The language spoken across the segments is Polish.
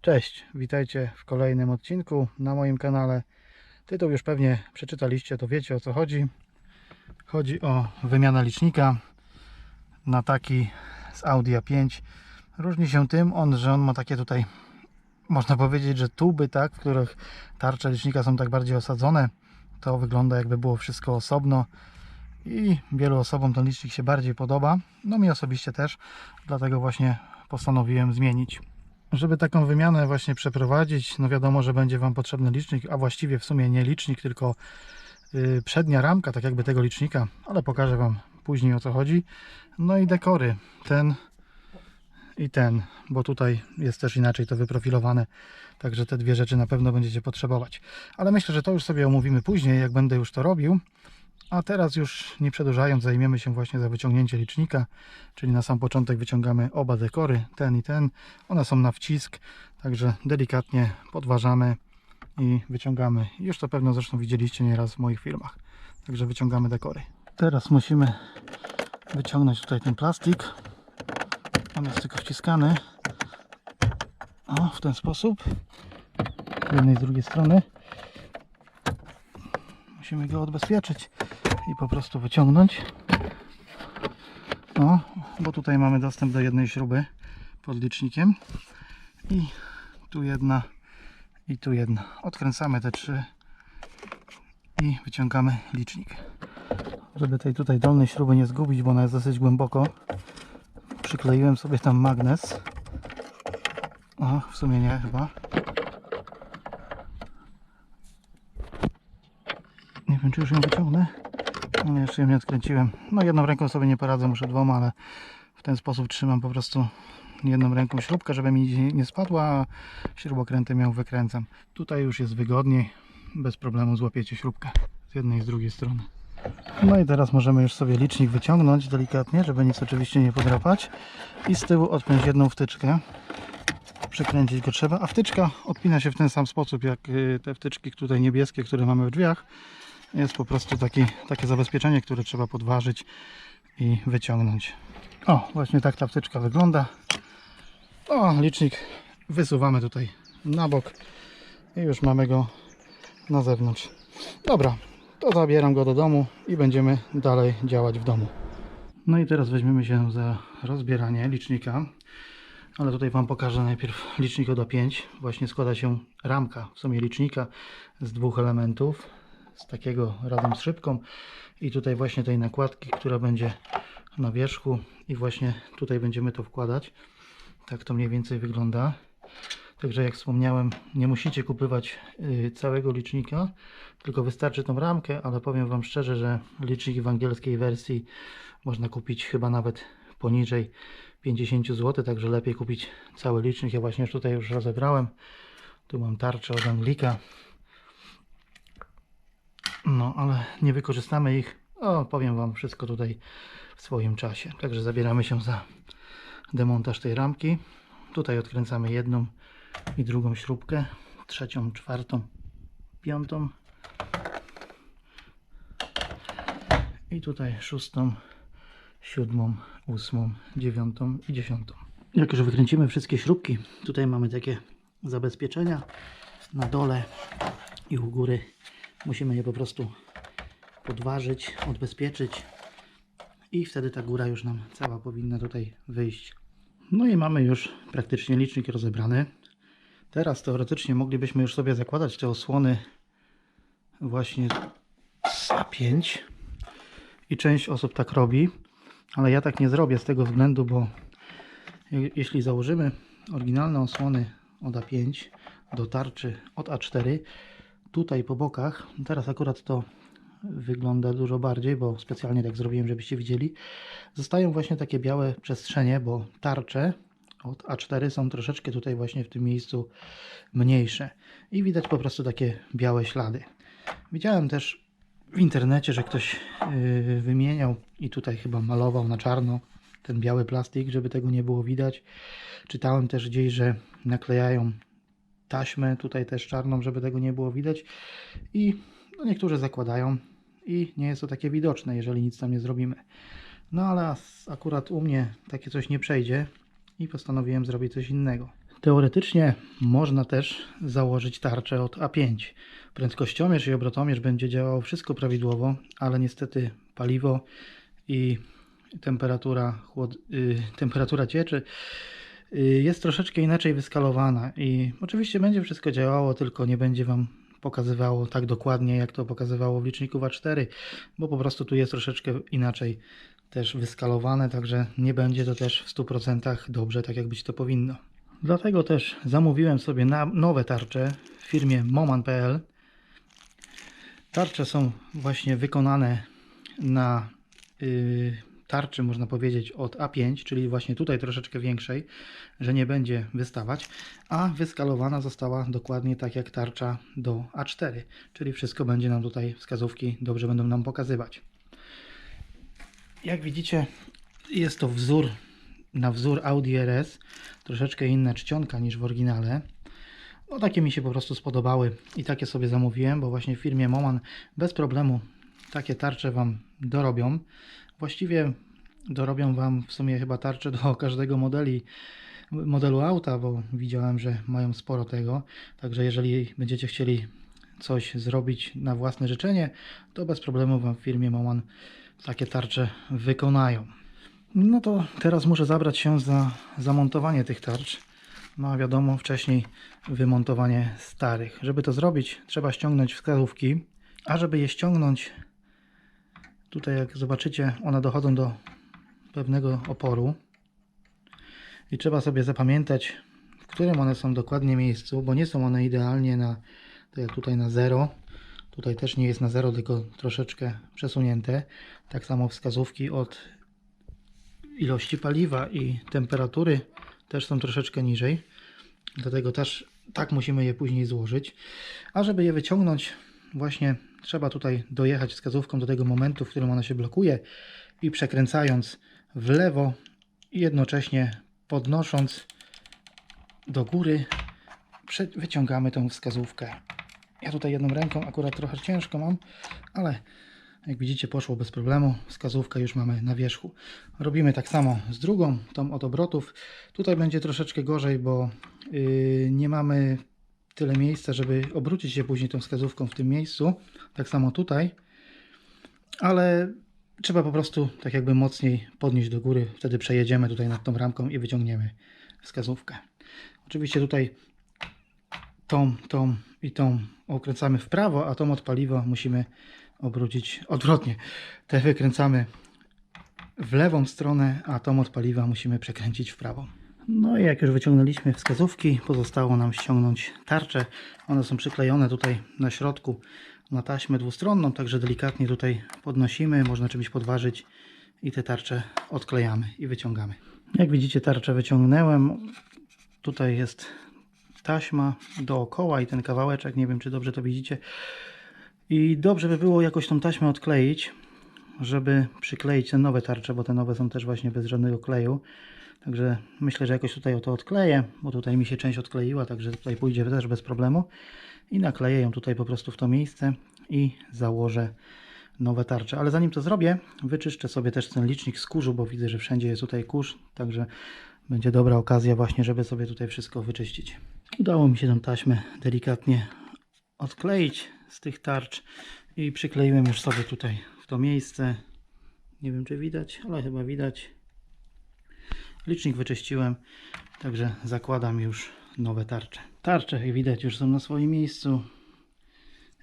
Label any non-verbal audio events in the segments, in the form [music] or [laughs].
Cześć, witajcie w kolejnym odcinku na moim kanale. Tytuł już pewnie przeczytaliście, to wiecie o co chodzi. Chodzi o wymianę licznika na taki z Audi A5. Różni się tym, on, że on ma takie tutaj, można powiedzieć, że tuby, tak, w których tarcze licznika są tak bardziej osadzone. To wygląda jakby było wszystko osobno i wielu osobom ten licznik się bardziej podoba. No mi osobiście też, dlatego właśnie postanowiłem zmienić. Żeby taką wymianę właśnie przeprowadzić, no wiadomo, że będzie Wam potrzebny licznik, a właściwie w sumie nie licznik, tylko yy, przednia ramka, tak jakby tego licznika, ale pokażę Wam później o co chodzi. No i dekory, ten i ten, bo tutaj jest też inaczej to wyprofilowane, także te dwie rzeczy na pewno będziecie potrzebować. Ale myślę, że to już sobie omówimy później, jak będę już to robił. A teraz już nie przedłużając, zajmiemy się właśnie za wyciągnięcie licznika, czyli na sam początek wyciągamy oba dekory, ten i ten. One są na wcisk, także delikatnie podważamy i wyciągamy. Już to pewno zresztą widzieliście nieraz w moich filmach. Także wyciągamy dekory. Teraz musimy wyciągnąć tutaj ten plastik. On jest tylko wciskany. O, w ten sposób. Z jednej z drugiej strony. Musimy go odbezpieczyć i po prostu wyciągnąć. O, bo tutaj mamy dostęp do jednej śruby pod licznikiem. I tu jedna i tu jedna. Odkręcamy te trzy i wyciągamy licznik. Żeby tej tutaj dolnej śruby nie zgubić, bo ona jest dosyć głęboko, przykleiłem sobie tam magnes. O, w sumie nie chyba. Nie wiem, czy już ją wyciągnę. Ale jeszcze ją nie odkręciłem. No jedną ręką sobie nie poradzę, muszę dwoma, ale w ten sposób trzymam po prostu jedną ręką śrubkę, żeby mi nie- spadła, a śrubokrętem ją wykręcam. Tutaj już jest wygodniej, bez problemu złapiecie śrubkę z jednej i z drugiej strony. No i teraz możemy już sobie licznik wyciągnąć delikatnie, żeby nic oczywiście nie podrapać i z tyłu odpiąć jedną wtyczkę. Przykręcić go trzeba, a wtyczka odpina się w ten sam sposób jak y, te wtyczki tutaj niebieskie, które mamy w drzwiach. Jest po prostu taki, takie zabezpieczenie, które trzeba podważyć i wyciągnąć. O, właśnie tak ta wtyczka wygląda. O, licznik wysuwamy tutaj na bok i już mamy go na zewnątrz. Dobra, to zabieram go do domu i będziemy dalej działać w domu. No i teraz weźmiemy się za rozbieranie licznika. Ale tutaj Wam pokażę najpierw licznik od A5. Właśnie składa się ramka w sumie licznika z dwóch elementów. Z takiego razem z szybką i tutaj właśnie tej nakładki, która będzie na wierzchu i właśnie tutaj będziemy to wkładać. Tak to mniej więcej wygląda. Także jak wspomniałem, nie musicie kupować y, całego licznika, tylko wystarczy tą ramkę, ale powiem Wam szczerze, że licznik w angielskiej wersji można kupić chyba nawet poniżej 50 zł, także lepiej kupić cały licznik. Ja właśnie tutaj już rozebrałem. Tu mam tarczę od Anglika. No, ale nie wykorzystamy ich. O, powiem Wam wszystko tutaj w swoim czasie. Także zabieramy się za demontaż tej ramki. Tutaj odkręcamy jedną i drugą śrubkę, trzecią, czwartą, piątą i tutaj szóstą, siódmą, ósmą, dziewiątą i dziesiątą. Jak już wykręcimy wszystkie śrubki, tutaj mamy takie zabezpieczenia na dole i u góry. Musimy je po prostu podważyć, odbezpieczyć i wtedy ta góra już nam cała powinna tutaj wyjść. No i mamy już praktycznie licznik rozebrany. Teraz teoretycznie moglibyśmy już sobie zakładać te osłony właśnie z A5 i część osób tak robi, ale ja tak nie zrobię z tego względu, bo je- jeśli założymy oryginalne osłony od A5 do tarczy od A4, tutaj po bokach, teraz akurat to wygląda dużo bardziej, bo specjalnie tak zrobiłem, żebyście widzieli, zostają właśnie takie białe przestrzenie, bo tarcze od A4 są troszeczkę tutaj właśnie w tym miejscu mniejsze i widać po prostu takie białe ślady. Widziałem też w internecie, że ktoś yy, wymieniał i tutaj chyba malował na czarno ten biały plastik, żeby tego nie było widać. Czytałem też gdzieś, że naklejają taśmę tutaj też czarną, żeby tego nie było widać i No niektórzy zakładają i nie jest to takie widoczne, jeżeli nic tam nie zrobimy. No ale akurat u mnie takie coś nie przejdzie i postanowiłem zrobić coś innego. Teoretycznie można też założyć tarczę od A5. Prędkościomierz i obrotomierz będzie działało wszystko prawidłowo, ale niestety paliwo i temperatura, chłod... y, temperatura cieczy y, jest troszeczkę inaczej wyskalowana i oczywiście będzie wszystko działało, tylko nie będzie Wam pokazywało tak dokładnie, jak to pokazywało w liczniku A4, bo po prostu tu jest troszeczkę inaczej też wyskalowane, także nie będzie to też w 100% dobrze, tak jak być to powinno. Dlatego też zamówiłem sobie nowe tarcze w firmie Moman.pl. Tarcze są właśnie wykonane na yy, tarczy, można powiedzieć, od A5, czyli właśnie tutaj troszeczkę większej, że nie będzie wystawać, a wyskalowana została dokładnie tak jak tarcza do A4, czyli wszystko będzie nam tutaj, wskazówki dobrze będą nam pokazywać. Jak widzicie, jest to wzór na wzór Audi RS, troszeczkę inna czcionka niż w oryginale. No takie mi się po prostu spodobały i takie sobie zamówiłem, bo właśnie w firmie Moman bez problemu takie tarcze Wam dorobią. Właściwie dorobią Wam w sumie chyba tarcze do [laughs] każdego modeli, modelu auta, bo widziałem, że mają sporo tego. Także jeżeli będziecie chcieli coś zrobić na własne życzenie, to bez problemu Wam w firmie Moman takie tarcze wykonają. No to teraz muszę zabrać się za zamontowanie tych tarcz. No a wiadomo, wcześniej wymontowanie starych. Żeby to zrobić, trzeba ściągnąć wskazówki, a żeby je ściągnąć, tutaj jak zobaczycie, one dochodzą do pewnego oporu i trzeba sobie zapamiętać, w którym one są dokładnie miejscu, bo nie są one idealnie na, tak tutaj na 0. Tutaj też nie jest na 0, tylko troszeczkę przesunięte. Tak samo wskazówki od ilości paliwa i temperatury też są troszeczkę niżej. Dlatego też tak musimy je później złożyć. A żeby je wyciągnąć, właśnie trzeba tutaj dojechać wskazówką do tego momentu, w którym ona się blokuje i przekręcając w lewo i jednocześnie podnosząc do góry wyciągamy tą wskazówkę. Ja tutaj jedną ręką akurat trochę ciężko mam, ale jak widzicie poszło bez problemu. Wskazówkę już mamy na wierzchu. Robimy tak samo z drugą, tą od obrotów. Tutaj będzie troszeczkę gorzej, bo yy, nie mamy tyle miejsca, żeby obrócić się później tą wskazówką w tym miejscu. Tak samo tutaj. Ale trzeba po prostu tak jakby mocniej podnieść do góry. Wtedy przejedziemy tutaj nad tą ramką i wyciągniemy wskazówkę. Oczywiście tutaj tą, tą i tą okręcamy w prawo, a tą od paliwa musimy obrócić odwrotnie. Te wykręcamy w lewą stronę, a tą od paliwa musimy przekręcić w prawo. No i jak już wyciągnęliśmy wskazówki, pozostało nam ściągnąć tarcze. One są przyklejone tutaj na środku na taśmę dwustronną, także delikatnie tutaj podnosimy, można czymś podważyć i te tarcze odklejamy i wyciągamy. Jak widzicie tarczę wyciągnąłem. Tutaj jest taśma dookoła i ten kawałeczek, nie wiem czy dobrze to widzicie. I dobrze by było jakoś tą taśmę odkleić, żeby przykleić te nowe tarcze, bo te nowe są też właśnie bez żadnego kleju. Także myślę, że jakoś tutaj o to odkleję, bo tutaj mi się część odkleiła, także tutaj pójdzie też bez problemu. I nakleję ją tutaj po prostu w to miejsce i założę nowe tarcze. Ale zanim to zrobię, wyczyszczę sobie też ten licznik z kurzu, bo widzę, że wszędzie jest tutaj kurz, także będzie dobra okazja właśnie, żeby sobie tutaj wszystko wyczyścić. Udało mi się tą taśmę delikatnie odkleić z tych tarcz i przykleiłem już sobie tutaj w to miejsce. Nie wiem czy widać, ale chyba widać. Licznik wyczyściłem, także zakładam już nowe tarcze. Tarcze jak widać już są na swoim miejscu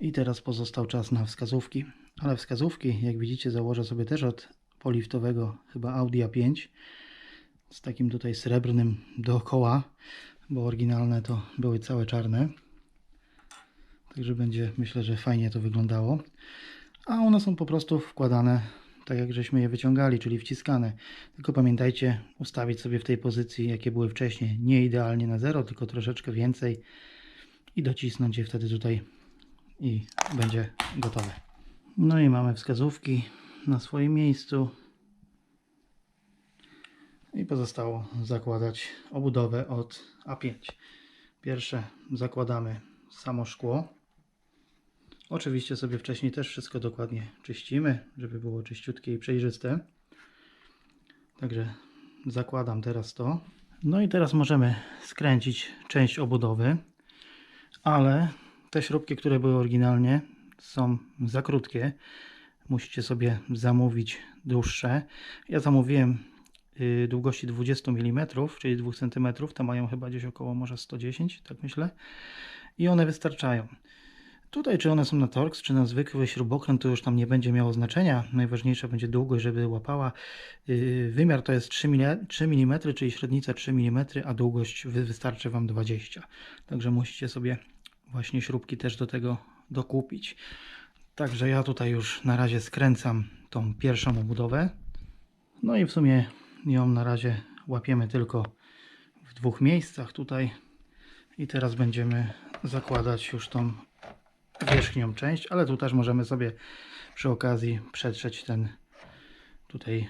i teraz pozostał czas na wskazówki. Ale wskazówki jak widzicie założę sobie też od poliftowego chyba Audi A5 z takim tutaj srebrnym dookoła, bo oryginalne to były całe czarne. Także będzie, myślę, że fajnie to wyglądało. A one są po prostu wkładane tak jak żeśmy je wyciągali, czyli wciskane. Tylko pamiętajcie, ustawić sobie w tej pozycji, jakie były wcześniej, nie idealnie na zero, tylko troszeczkę więcej i docisnąć je wtedy tutaj i będzie gotowe. No i mamy wskazówki na swoim miejscu. I pozostało zakładać obudowę od A5. Pierwsze zakładamy samo szkło. Oczywiście sobie wcześniej też wszystko dokładnie czyścimy, żeby było czyściutkie i przejrzyste. Także zakładam teraz to. No i teraz możemy skręcić część obudowy, ale te śrubki, które były oryginalnie są za krótkie. Musicie sobie zamówić dłuższe. Ja zamówiłem y, długości 20 mm, czyli 2 cm. Te mają chyba gdzieś około może 110, tak myślę. I one wystarczają. Tutaj, czy one są na Torx, czy na zwykły śrubokręt, to już tam nie będzie miało znaczenia. Najważniejsza będzie długość, żeby łapała. Yy, Wymiar to jest 3 mm, 3 czyli średnica 3 mm, a długość wy- wystarczy Wam 20. Także musicie sobie właśnie śrubki też do tego dokupić. Także ja tutaj już na razie skręcam tą pierwszą obudowę. No i w sumie ją na razie łapiemy tylko w dwóch miejscach tutaj. I teraz będziemy zakładać już tą wierzchnią część, ale tu też możemy sobie przy okazji przetrzeć ten tutaj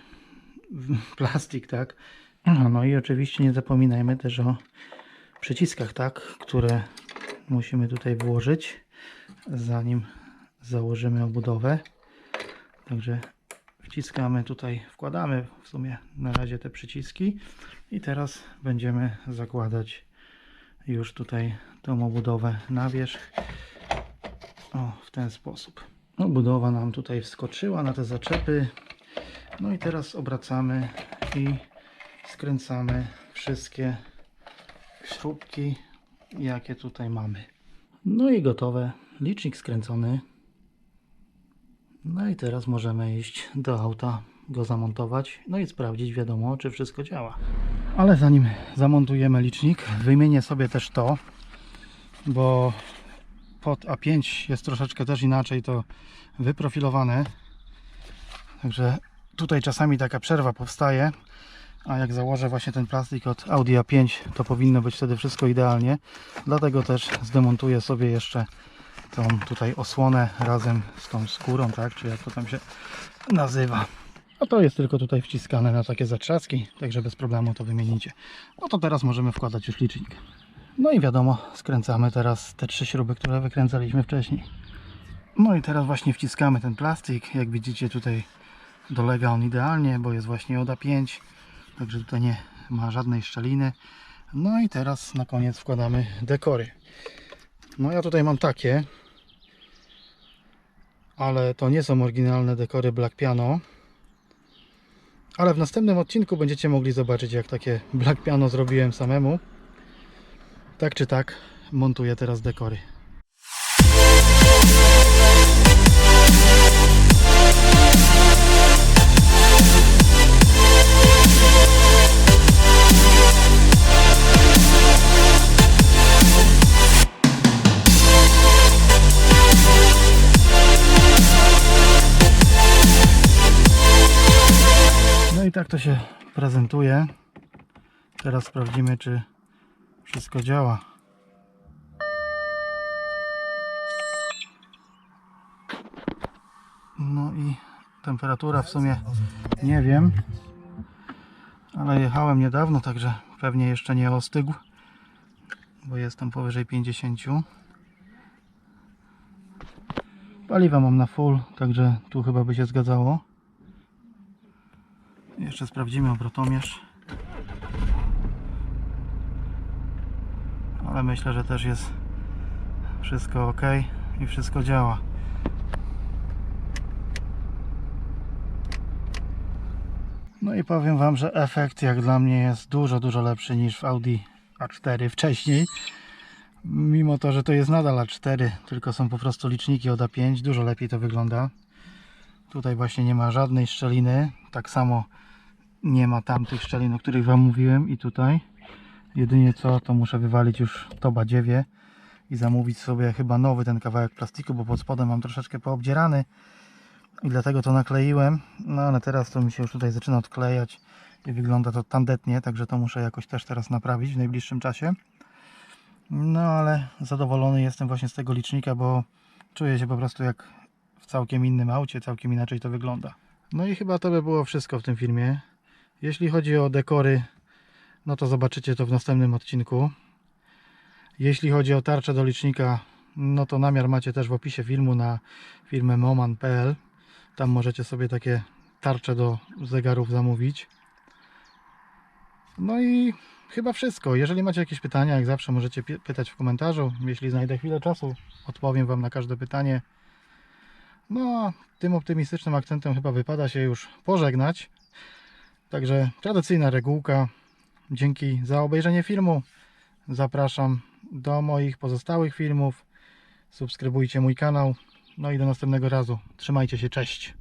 [laughs] plastik, tak? No, no i oczywiście nie zapominajmy też o przyciskach, tak? Które musimy tutaj włożyć zanim założymy obudowę. Także wciskamy tutaj, wkładamy w sumie na razie te przyciski i teraz będziemy zakładać już tutaj tą obudowę na wierzch. O, w ten sposób. Obudowa nam tutaj wskoczyła na te zaczepy. No i teraz obracamy i skręcamy wszystkie śrubki, jakie tutaj mamy. No i gotowe. Licznik skręcony. No i teraz możemy iść do auta, go zamontować, no i sprawdzić, wiadomo, czy wszystko działa. Ale zanim zamontujemy licznik, wymienię sobie też to, bo pod A5 jest troszeczkę też inaczej to wyprofilowane. Także tutaj czasami taka przerwa powstaje, a jak założę właśnie ten plastik od Audi A5, to powinno być wtedy wszystko idealnie. Dlatego też zdemontuję sobie jeszcze tą tutaj osłonę razem z tą skórą, tak, czy jak to tam się nazywa. A to jest tylko tutaj wciskane na takie zatrzaski, także bez problemu to wymienicie. No to teraz możemy wkładać już licznik. No i wiadomo, skręcamy teraz te trzy śruby, które wykręcaliśmy wcześniej. No i teraz właśnie wciskamy ten plastik. Jak widzicie tutaj dolega on idealnie, bo jest właśnie od A5, także tutaj nie ma żadnej szczeliny. No i teraz na koniec wkładamy dekory. No ja tutaj mam takie, ale to nie są oryginalne dekory Black Piano. Ale w następnym odcinku będziecie mogli zobaczyć jak takie Black Piano zrobiłem samemu. Tak czy tak, montuję teraz dekory. No i tak to się prezentuje. Teraz sprawdzimy, czy wszystko działa. No i temperatura w sumie nie wiem, ale jechałem niedawno, także pewnie jeszcze nie ostygł, bo jestem powyżej 50. Paliwa mam na full, także tu chyba by się zgadzało. Jeszcze sprawdzimy obrotomierz. Ale myślę, że też jest wszystko ok i wszystko działa. No i powiem Wam, że efekt jak dla mnie jest dużo, dużo lepszy niż w Audi A4 wcześniej. Mimo to, że to jest nadal A4, tylko są po prostu liczniki od A5, dużo lepiej to wygląda. Tutaj właśnie nie ma żadnej szczeliny, tak samo nie ma tamtych szczelin, o których Wam mówiłem i tutaj. Jedynie co, to muszę wywalić już to badziewie i zamówić sobie chyba nowy ten kawałek plastiku, bo pod spodem mam troszeczkę poobdzierany i dlatego to nakleiłem. No ale teraz to mi się już tutaj zaczyna odklejać i wygląda to tandetnie, także to muszę jakoś też teraz naprawić w najbliższym czasie. No ale zadowolony jestem właśnie z tego licznika, bo czuję się po prostu jak w całkiem innym aucie, całkiem inaczej to wygląda. No i chyba to by było wszystko w tym filmie. Jeśli chodzi o dekory, no to zobaczycie to w następnym odcinku. Jeśli chodzi o tarczę do licznika, no to namiar macie też w opisie filmu na firmę moman.pl. Tam możecie sobie takie tarcze do zegarów zamówić. No i chyba wszystko. Jeżeli macie jakieś pytania, jak zawsze możecie pytać w komentarzu. Jeśli znajdę chwilę czasu, odpowiem Wam na każde pytanie. No, tym optymistycznym akcentem chyba wypada się już pożegnać. Także tradycyjna regułka. Dzięki za obejrzenie filmu. Zapraszam do moich pozostałych filmów. Subskrybujcie mój kanał. No i do następnego razu. Trzymajcie się, cześć.